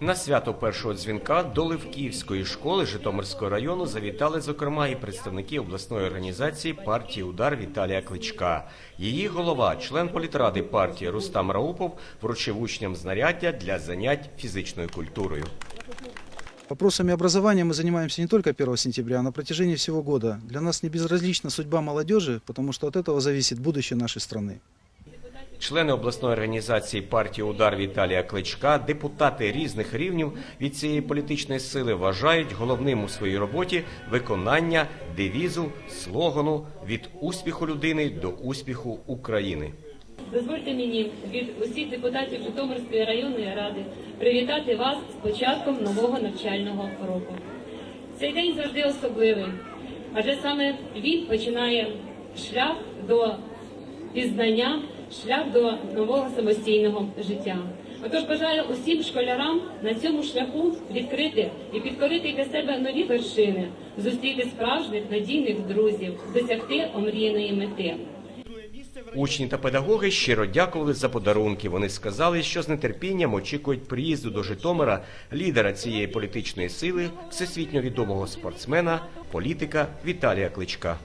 На свято першого дзвінка до Левківської школи Житомирського району завітали, зокрема, і представники обласної організації партії Удар Віталія Кличка. Її голова, член політради партії Рустам Раупов, вручив учням знаряддя для занять фізичною культурою. Вопросами образования мы занимаемся не только 1 сентября, а на протяжении всего года. Для нас не безразлична судьба молодежи, потому что от этого зависит будущее нашей страны. Члени обласної організації партії Удар Віталія Кличка, депутати різних рівнів від цієї політичної сили вважають головним у своїй роботі виконання девізу, слогану від успіху людини до успіху України. Дозвольте мені від усіх депутатів Житомирської районної ради привітати вас з початком нового навчального року. Цей день завжди особливий, адже саме він починає шлях до пізнання, шлях до нового самостійного життя. Отож бажаю усім школярам на цьому шляху відкрити і підкорити для себе нові вершини, зустріти справжніх надійних друзів, досягти омріяної мети. Учні та педагоги щиро дякували за подарунки. Вони сказали, що з нетерпінням очікують приїзду до Житомира лідера цієї політичної сили, всесвітньо відомого спортсмена, політика Віталія Кличка.